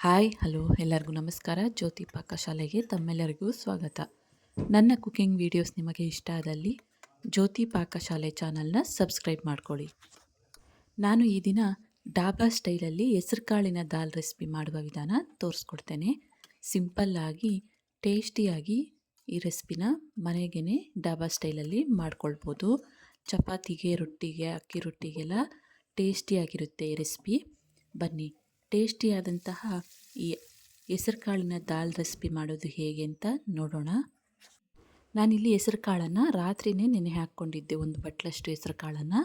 Hi, hello, ಎಲ್ಲರಿಗೂ ನಮಸ್ಕಾರ. ಜ್ಯೋತಿ ಪಾಕಶಾಲೆಗೆ ತಮ್ಮೆಲ್ಲರಿಗೂ ಸ್ವಾಗತ. ನನ್ನ ಕುಕಿಂಗ್ ವಿಡಿಯೋಸ್ ನಿಮಗೆ ಇಷ್ಟ ಆದಲ್ಲಿ ಜ್ಯೋತಿ ಪಾಕಶಾಲೆ ಚಾನಲ್ನ ಸಬ್ಸ್ಕ್ರೈಬ್ ಮಾಡ್ಕೊಳ್ಳಿ. ನಾನು ಈ ದಿನ ಡಾಬಾ ಸ್ಟೈಲಲ್ಲಿ ಹೆಸರುಕಾಳಿನ ದಾಲ್ ರೆಸಿಪಿ ಮಾಡುವ ವಿಧಾನ ತೋರಿಸ್ಕೊಡ್ತೇನೆ. ಸಿಂಪಲ್ಲಾಗಿ ಟೇಸ್ಟಿಯಾಗಿ ಈ ರೆಸಿಪಿನ ಮನೆಗೇ ಡಾಬಾ ಸ್ಟೈಲಲ್ಲಿ ಮಾಡ್ಕೊಳ್ಬೋದು. ಚಪಾತಿಗೆ, ರೊಟ್ಟಿಗೆ, ಅಕ್ಕಿ ರೊಟ್ಟಿಗೆಲ್ಲ ಟೇಸ್ಟಿಯಾಗಿರುತ್ತೆ ಈ ರೆಸಿಪಿ. ಬನ್ನಿ. ಟೇಸ್ಟಿಯಾದಂತಹ ಈ ಹೆಸರುಕಾಳಿನ ದಾಲ್ ರೆಸಿಪಿ ಮಾಡೋದು ಹೇಗೆ ಅಂತ ನೋಡೋಣ. ನಾನಿಲ್ಲಿ ಹೆಸರು ಕಾಳನ್ನು ರಾತ್ರಿಯೇ ನೆನೆ ಹಾಕ್ಕೊಂಡಿದ್ದೆ, ಒಂದು ಬಟ್ಲಷ್ಟು ಹೆಸರು ಕಾಳನ್ನು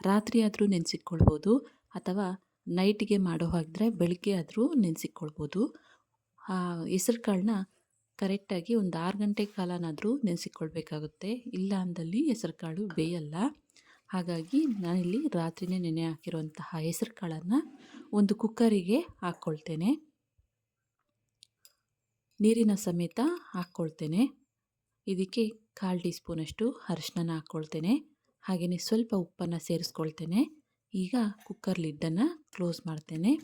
ರಾತ್ರಿ ಆದರೂ ನೆನೆಸಿಕ್ಕೊಳ್ಬೋದು ಅಥವಾ ನೈಟಿಗೆ ಮಾಡೋ ಹಾಗಿದ್ರೆ ಬೆಳಗ್ಗೆ ಆದರೂ ನೆನೆಸಿಕೊಳ್ಬೋದು ಹೆಸರು ಕಾಳನ್ನ ಕರೆಕ್ಟಾಗಿ ಒಂದು ಆರು ಗಂಟೆ ಕಾಲನಾದರೂ ನೆನೆಸಿಕೊಳ್ಬೇಕಾಗುತ್ತೆ ಇಲ್ಲ ಅಂದಲ್ಲಿ ಹೆಸರುಕಾಳು ಬೇಯಲ್ಲ. ಹಾಗಾಗಿ ನಾನಿಲ್ಲಿ ರಾತ್ರಿಯೇ ನೆನೆ ಹಾಕಿರುವಂತಹ ಹೆಸರು ಕಾಳನ್ನು ಒಂದು ಕುಕ್ಕರಿಗೆ ಹಾಕ್ಕೊಳ್ತೇನೆ. ನೀರಿನ ಸಮೇತ ಹಾಕ್ಕೊಳ್ತೇನೆ. ಇದಕ್ಕೆ ಕಾಲು ಟೀ ಸ್ಪೂನಷ್ಟು ಅರಿಶಿನ ಹಾಕ್ಕೊಳ್ತೇನೆ. ಹಾಗೆಯೇ ಸ್ವಲ್ಪ ಉಪ್ಪನ್ನು ಸೇರಿಸ್ಕೊಳ್ತೇನೆ. ಈಗ ಕುಕ್ಕರ್ ಲಿಡ್ಡನ್ನು ಕ್ಲೋಸ್ ಮಾಡ್ತೇನೆ.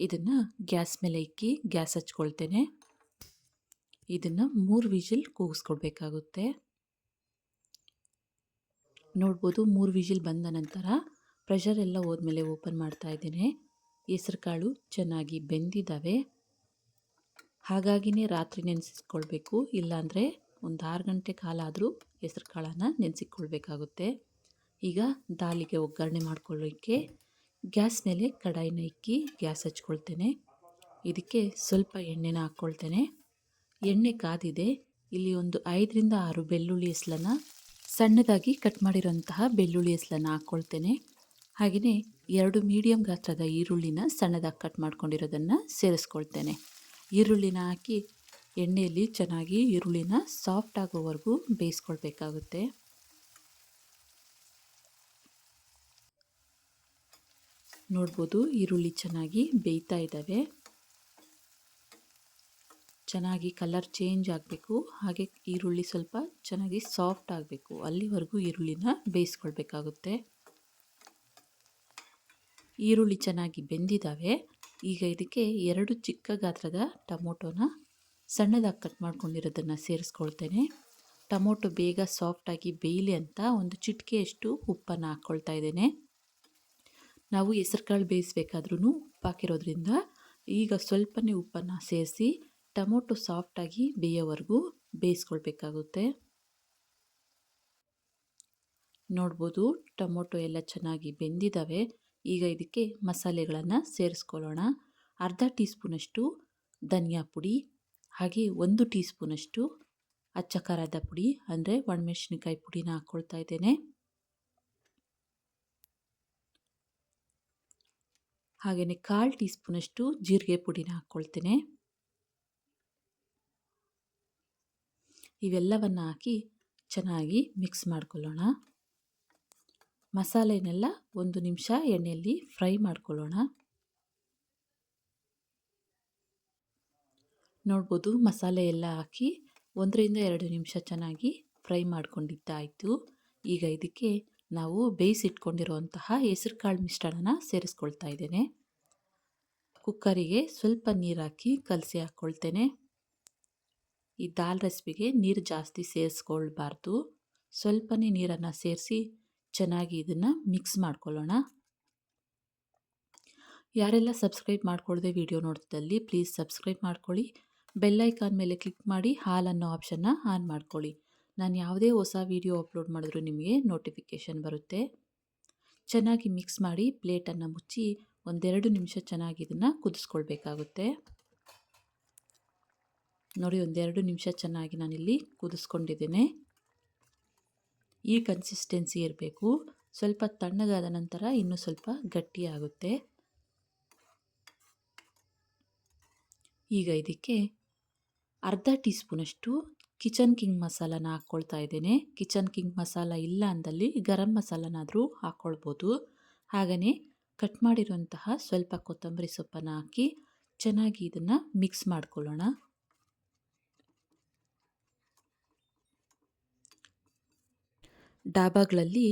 ಇದನ್ನು ಗ್ಯಾಸ್ ಮೇಲೆ ಇಕ್ಕಿ ಗ್ಯಾಸ್ ಹಚ್ಕೊಳ್ತೇನೆ. ಇದನ್ನು ಮೂರು ವಿಜಿಲ್ ಕೂಗಿಸ್ಕೊಡ್ಬೇಕಾಗುತ್ತೆ ನೋಡ್ಬೋದು. ಮೂರು ವಿಜಿಲ್ ಬಂದ ನಂತರ ಪ್ರೆಷರ್ ಎಲ್ಲ ಹೋದ್ಮೇಲೆ ಓಪನ್ ಮಾಡ್ತಾ ಇದ್ದೇನೆ. ಹೆಸರು ಕಾಳು ಚೆನ್ನಾಗಿ ಬೆಂದಿದ್ದಾವೆ. ಹಾಗಾಗಿನೇ ರಾತ್ರಿ ನೆನೆಸಿಕೊಳ್ಬೇಕು ಇಲ್ಲಾಂದರೆ ಒಂದು ಆರು ಗಂಟೆ ಕಾಲ ಆದರೂ ಹೆಸರು ಈಗ ದಾಲಿಗೆ ಒಗ್ಗರಣೆ ಮಾಡ್ಕೊಳ್ಳೋಕ್ಕೆ ಗ್ಯಾಸ್ ಮೇಲೆ ಕಡಾಯಿನ ಇಕ್ಕಿ ಗ್ಯಾಸ್ ಹಚ್ಕೊಳ್ತೇನೆ. ಇದಕ್ಕೆ ಸ್ವಲ್ಪ ಎಣ್ಣೆನ ಹಾಕ್ಕೊಳ್ತೇನೆ. ಎಣ್ಣೆ ಕಾದಿದೆ. ಇಲ್ಲಿ ಒಂದು ಐದರಿಂದ ಆರು ಬೆಳ್ಳುಳ್ಳಿ ಹೆಸ್ಲನ್ನು ಸಣ್ಣದಾಗಿ ಕಟ್ ಮಾಡಿರೋಂತಹ ಬೆಳ್ಳುಳ್ಳಿ ಹೆಸಲನ್ನು ಹಾಕ್ಕೊಳ್ತೇನೆ ಹಾಗೆಯೇ ಎರಡು ಮೀಡಿಯಮ್ ಗಾತ್ರದ ಈರುಳ್ಳಿನ ಸಣ್ಣದಾಗಿ ಕಟ್ ಮಾಡ್ಕೊಂಡಿರೋದನ್ನು ಸೇರಿಸ್ಕೊಳ್ತೇನೆ. ಈರುಳ್ಳಿನ ಹಾಕಿ ಎಣ್ಣೆಯಲ್ಲಿ ಚೆನ್ನಾಗಿ ಈರುಳ್ಳಿನ ಸಾಫ್ಟ್ ಆಗೋವರೆಗೂ ಬೇಯಿಸ್ಕೊಳ್ಬೇಕಾಗುತ್ತೆ. ನೋಡ್ಬೋದು ಈರುಳ್ಳಿ ಚೆನ್ನಾಗಿ ಬೇಯ್ತಾ ಇದ್ದಾವೆ. ಚೆನ್ನಾಗಿ ಕಲರ್ ಚೇಂಜ್ ಆಗಬೇಕು. ಹಾಗೆ ಈರುಳ್ಳಿ ಸ್ವಲ್ಪ ಚೆನ್ನಾಗಿ ಸಾಫ್ಟ್ ಆಗಬೇಕು. ಅಲ್ಲಿವರೆಗೂ ಈರುಳ್ಳಿನ ಬೇಯಿಸ್ಕೊಳ್ಬೇಕಾಗುತ್ತೆ. ಈರುಳ್ಳಿ ಚೆನ್ನಾಗಿ ಬೆಂದಿದ್ದಾವೆ ಈಗ ಇದಕ್ಕೆ ಎರಡು ಚಿಕ್ಕ ಗಾತ್ರದ ಟೊಮೊಟೊನ ಸಣ್ಣದಾಗಿ ಕಟ್ ಮಾಡ್ಕೊಂಡಿರೋದನ್ನು ಸೇರಿಸ್ಕೊಳ್ತೇನೆ. ಟೊಮೊಟೊ ಬೇಗ ಸಾಫ್ಟಾಗಿ ಬೇಯಲಿ ಅಂತ ಒಂದು ಚಿಟಿಕೆಯಷ್ಟು ಉಪ್ಪನ್ನು ಹಾಕ್ಕೊಳ್ತಾ ಇದ್ದೇನೆ. ನಾವು ಹೆಸರುಕಾಳು ಬೇಯಿಸ್ಬೇಕಾದ್ರೂ ಉಪ್ಪು ಹಾಕಿರೋದ್ರಿಂದ ಈಗ ಸ್ವಲ್ಪನೇ ಉಪ್ಪನ್ನು ಸೇರಿಸಿ ಟೊಮೊಟೊ ಸಾಫ್ಟಾಗಿ ಬೇಯೋವರೆಗೂ ಬೇಯಿಸ್ಕೊಳ್ಬೇಕಾಗುತ್ತೆ. ನೋಡ್ಬೋದು ಟೊಮೊಟೊ ಎಲ್ಲ ಚೆನ್ನಾಗಿ ಬೆಂದಿದ್ದಾವೆ ಈಗ ಇದಕ್ಕೆ ಮಸಾಲೆಗಳನ್ನು ಸೇರಿಸ್ಕೊಳ್ಳೋಣ. ಅರ್ಧ ಟೀ ಸ್ಪೂನಷ್ಟು ಧನಿಯಾ ಪುಡಿ, ಹಾಗೆ ಒಂದು ಟೀ ಸ್ಪೂನಷ್ಟು ಅಚ್ಚ ಖಾರದ ಪುಡಿ, ಅಂದರೆ ಒಣಮೆಣಸಿನಕಾಯಿ ಪುಡಿನ ಹಾಕ್ಕೊಳ್ತಾ ಇದ್ದೇನೆ. ಹಾಗೆಯೇ ಕಾಲು ಟೀ ಸ್ಪೂನಷ್ಟು ಜೀರಿಗೆ ಪುಡಿನ ಹಾಕ್ಕೊಳ್ತೇನೆ ಇವೆಲ್ಲವನ್ನು ಹಾಕಿ ಚೆನ್ನಾಗಿ ಮಿಕ್ಸ್ ಮಾಡ್ಕೊಳ್ಳೋಣ. ಮಸಾಲೆನೆಲ್ಲ ಒಂದು ನಿಮಿಷ ಎಣ್ಣೆಯಲ್ಲಿ ಫ್ರೈ ಮಾಡ್ಕೊಳ್ಳೋಣ. ನೋಡ್ಬೋದು ಮಸಾಲೆ ಎಲ್ಲ ಹಾಕಿ ಒಂದರಿಂದ ಎರಡು ನಿಮಿಷ ಚೆನ್ನಾಗಿ ಫ್ರೈ ಮಾಡ್ಕೊಂಡಿದ್ದಾಯಿತು. ಈಗ ಇದಕ್ಕೆ ನಾವು ಬೇಯಿಸಿಟ್ಕೊಂಡಿರುವಂತಹ ಹೆಸರು ಕಾಳು ಮಿಶ್ರಣನ ಸೇರಿಸ್ಕೊಳ್ತಾ ಇದ್ದೇನೆ. ಕುಕ್ಕರಿಗೆ ಸ್ವಲ್ಪ ನೀರು ಹಾಕಿ ಕಲಸಿ ಹಾಕ್ಕೊಳ್ತೇನೆ ಈ ದಾಲ್ ರೆಸಿಪಿಗೆ ನೀರು ಜಾಸ್ತಿ ಸೇರಿಸ್ಕೊಳ್ಬಾರ್ದು. ಸ್ವಲ್ಪನೇ ನೀರನ್ನು ಸೇರಿಸಿ ಚೆನ್ನಾಗಿ ಇದನ್ನು ಮಿಕ್ಸ್ ಮಾಡ್ಕೊಳ್ಳೋಣ. ಯಾರೆಲ್ಲ ಸಬ್ಸ್ಕ್ರೈಬ್ ಮಾಡ್ಕೊಳ್ಳದೆ ವಿಡಿಯೋ ನೋಡ್ತಿದ್ದಲ್ಲಿ ಪ್ಲೀಸ್ ಸಬ್ಸ್ಕ್ರೈಬ್ ಮಾಡ್ಕೊಳ್ಳಿ. ಬೆಲ್ಲೈಕಾನ್ ಮೇಲೆ ಕ್ಲಿಕ್ ಮಾಡಿ ಹಾಲ್ ಅನ್ನೋ ಆಪ್ಷನ್ನ ಆನ್ ಮಾಡ್ಕೊಳ್ಳಿ. ನಾನು ಯಾವುದೇ ಹೊಸ ವಿಡಿಯೋ ಅಪ್ಲೋಡ್ ಮಾಡಿದ್ರೂ ನಿಮಗೆ ನೋಟಿಫಿಕೇಷನ್ ಬರುತ್ತೆ. ಚೆನ್ನಾಗಿ ಮಿಕ್ಸ್ ಮಾಡಿ ಪ್ಲೇಟನ್ನು ಮುಚ್ಚಿ ಒಂದೆರಡು ನಿಮಿಷ ಚೆನ್ನಾಗಿ ಇದನ್ನು ಕುದಿಸ್ಕೊಳ್ಬೇಕಾಗುತ್ತೆ. ನೋಡಿ, ಒಂದೆರಡು ನಿಮಿಷ ಚೆನ್ನಾಗಿ ನಾನಿಲ್ಲಿ ಕುದಿಸ್ಕೊಂಡಿದ್ದೇನೆ. ಈ ಕನ್ಸಿಸ್ಟೆನ್ಸಿ ಇರಬೇಕು. ಸ್ವಲ್ಪ ತಣ್ಣಗಾದ ನಂತರ ಇನ್ನೂ ಸ್ವಲ್ಪ ಗಟ್ಟಿಯಾಗುತ್ತೆ ಈಗ ಇದಕ್ಕೆ ಅರ್ಧ ಟೀ ಸ್ಪೂನಷ್ಟು ಕಿಚನ್ ಕಿಂಗ್ ಮಸಾಲಾನ ಹಾಕ್ಕೊಳ್ತಾ ಇದ್ದೇನೆ. ಕಿಚನ್ ಕಿಂಗ್ ಮಸಾಲ ಇಲ್ಲ ಅಂದಲ್ಲಿ ಗರಂ ಮಸಾಲನಾದರೂ ಹಾಕ್ಕೊಳ್ಬೋದು ಹಾಗೆಯೇ ಕಟ್ ಮಾಡಿರುವಂತಹ ಸ್ವಲ್ಪ ಕೊತ್ತಂಬರಿ ಸೊಪ್ಪನ್ನು ಹಾಕಿ ಚೆನ್ನಾಗಿ ಇದನ್ನು ಮಿಕ್ಸ್ ಮಾಡ್ಕೊಳ್ಳೋಣ. ಡಾಬಾಗಳಲ್ಲಿ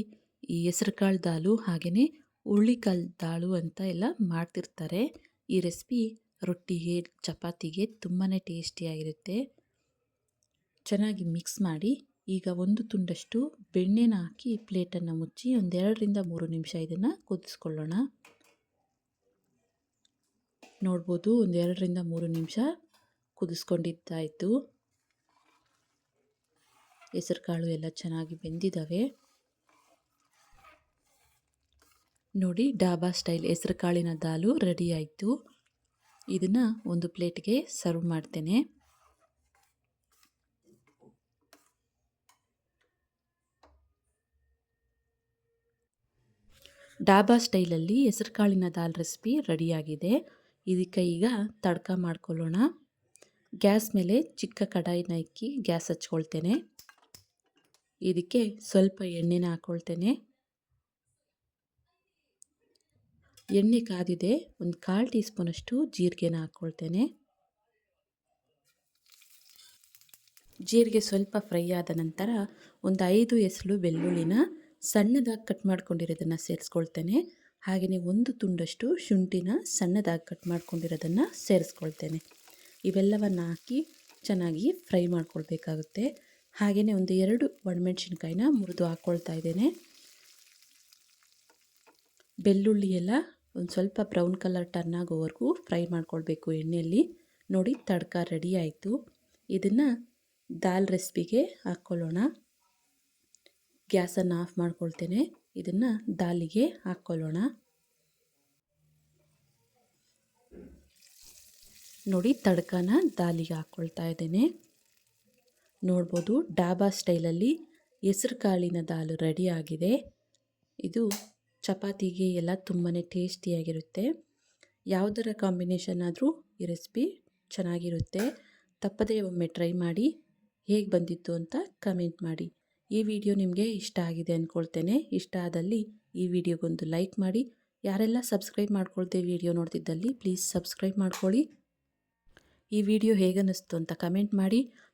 ಈ ಹೆಸರುಕಾಳು ದಾಲು ಹಾಗೆಯೇ ಹುರುಳಿಕಾಳು ದಾಳು ಅಂತ ಎಲ್ಲ ಮಾಡ್ತಿರ್ತಾರೆ. ಈ ರೆಸಿಪಿ ರೊಟ್ಟಿಗೆ, ಚಪಾತಿಗೆ ತುಂಬಾ ಟೇಸ್ಟಿಯಾಗಿರುತ್ತೆ ಚೆನ್ನಾಗಿ ಮಿಕ್ಸ್ ಮಾಡಿ ಈಗ ಒಂದು ತುಂಡಷ್ಟು ಬೆಣ್ಣೆನ ಹಾಕಿ ಪ್ಲೇಟನ್ನು ಮುಚ್ಚಿ ಒಂದೆರಡರಿಂದ ಮೂರು ನಿಮಿಷ ಇದನ್ನು ಕುದಿಸ್ಕೊಳ್ಳೋಣ. ನೋಡ್ಬೋದು ಒಂದೆರಡರಿಂದ ಮೂರು ನಿಮಿಷ ಕುದಿಸ್ಕೊಂಡಿದ್ದಾಯಿತು. ಹೆಸರು ಕಾಳು ಎಲ್ಲ ಚೆನ್ನಾಗಿ ಬೆಂದಿದ್ದಾವೆ ನೋಡಿ, ಡಾಬಾ ಸ್ಟೈಲ್ ಹೆಸರು ಕಾಳಿನ ದಾಲು ರೆಡಿ ಆಯಿತು. ಇದನ್ನು ಒಂದು ಪ್ಲೇಟ್ಗೆ ಸರ್ವ್ ಮಾಡ್ತೇನೆ. ಡಾಬಾ ಸ್ಟೈಲಲ್ಲಿ ಹೆಸರು ಕಾಳಿನ ದಾಲ್ ರೆಸಿಪಿ ರೆಡಿಯಾಗಿದೆ ಇದಕ್ಕೆ ಈಗ ತಡ್ಕ ಮಾಡ್ಕೊಳ್ಳೋಣ. ಗ್ಯಾಸ್ ಮೇಲೆ ಚಿಕ್ಕ ಕಡಾಯಿನ ಇಕ್ಕಿ ಗ್ಯಾಸ್ ಹಚ್ಕೊಳ್ತೇನೆ. ಇದಕ್ಕೆ ಸ್ವಲ್ಪ ಎಣ್ಣೆನ ಹಾಕ್ಕೊಳ್ತೇನೆ ಎಣ್ಣೆ ಕಾದಿದೆ. ಒಂದು ಕಾಲು ಟೀ ಸ್ಪೂನಷ್ಟು ಜೀರಿಗೆನ ಹಾಕ್ಕೊಳ್ತೇನೆ ಜೀರಿಗೆ ಸ್ವಲ್ಪ ಫ್ರೈ ಆದ ನಂತರ ಒಂದು ಐದು ಎಸಳು ಬೆಳ್ಳುಳ್ಳಿನ ಸಣ್ಣದಾಗಿ ಕಟ್ ಮಾಡ್ಕೊಂಡಿರೋದನ್ನು ಸೇರಿಸ್ಕೊಳ್ತೇನೆ. ಹಾಗೆಯೇ ಒಂದು ತುಂಡಷ್ಟು ಶುಂಠಿನ ಸಣ್ಣದಾಗಿ ಕಟ್ ಮಾಡ್ಕೊಂಡಿರೋದನ್ನು ಸೇರಿಸ್ಕೊಳ್ತೇನೆ. ಇವೆಲ್ಲವನ್ನು ಹಾಕಿ ಚೆನ್ನಾಗಿ ಫ್ರೈ ಮಾಡ್ಕೊಳ್ಬೇಕಾಗುತ್ತೆ. ಹಾಗೆಯೇ ಒಂದು ಎರಡು ಒಣಮೆಣ್ಸಿನ್ಕಾಯಿನ ಮುರಿದು ಹಾಕ್ಕೊಳ್ತಾ ಇದ್ದೇನೆ. ಬೆಳ್ಳುಳ್ಳಿ ಎಲ್ಲ ಒಂದು ಸ್ವಲ್ಪ ಬ್ರೌನ್ ಕಲರ್ ಟರ್ನ್ ಆಗೋವರೆಗೂ ಫ್ರೈ ಮಾಡ್ಕೊಳ್ಬೇಕು ಎಣ್ಣೆಯಲ್ಲಿ. ನೋಡಿ, ತಡ್ಕ ರೆಡಿ ಆಯಿತು. ಇದನ್ನು ದಾಲ್ ರೆಸಿಪಿಗೆ ಹಾಕ್ಕೊಳ್ಳೋಣ. ಗ್ಯಾಸನ್ನು ಆಫ್ ಮಾಡ್ಕೊಳ್ತೇನೆ. ಇದನ್ನು ದಾಲಿಗೆ ಹಾಕ್ಕೊಳ್ಳೋಣ. ನೋಡಿ, ತಡ್ಕನ ದಾಲಿಗೆ ಹಾಕ್ಕೊಳ್ತಾ ಇದ್ದೇನೆ. ನೋಡ್ಬೋದು. ಡಾಬಾ ಸ್ಟೈಲಲ್ಲಿ ಹೆಸ್ರು ಕಾಳಿನ ದಾಲು ರೆಡಿ ಆಗಿದೆ. ಇದು ಚಪಾತಿಗೆ ಎಲ್ಲ ತುಂಬಾ ಟೇಸ್ಟಿಯಾಗಿರುತ್ತೆ. ಯಾವುದರ ಕಾಂಬಿನೇಷನ್ ಆದರೂ ಈ ರೆಸಿಪಿ ಚೆನ್ನಾಗಿರುತ್ತೆ. ತಪ್ಪದೇ ಒಮ್ಮೆ ಟ್ರೈ ಮಾಡಿ ಹೇಗೆ ಬಂದಿತ್ತು ಅಂತ ಕಮೆಂಟ್ ಮಾಡಿ. ಈ ವಿಡಿಯೋ ನಿಮಗೆ ಇಷ್ಟ ಆಗಿದೆ ಅಂದ್ಕೊಳ್ತೇನೆ ಇಷ್ಟ ಆದಲ್ಲಿ ಈ ವಿಡಿಯೋಗೊಂದು ಲೈಕ್ ಮಾಡಿ. ಯಾರೆಲ್ಲ ಸಬ್ಸ್ಕ್ರೈಬ್ ಮಾಡ್ಕೊಳ್ತೇ ವಿಡಿಯೋ ನೋಡ್ತಿದ್ದಲ್ಲಿ ಪ್ಲೀಸ್ ಸಬ್ಸ್ಕ್ರೈಬ್ ಮಾಡ್ಕೊಳ್ಳಿ. ಈ ವಿಡಿಯೋ ಹೇಗನ್ನಿಸ್ತು ಅಂತ ಕಮೆಂಟ್ ಮಾಡಿ.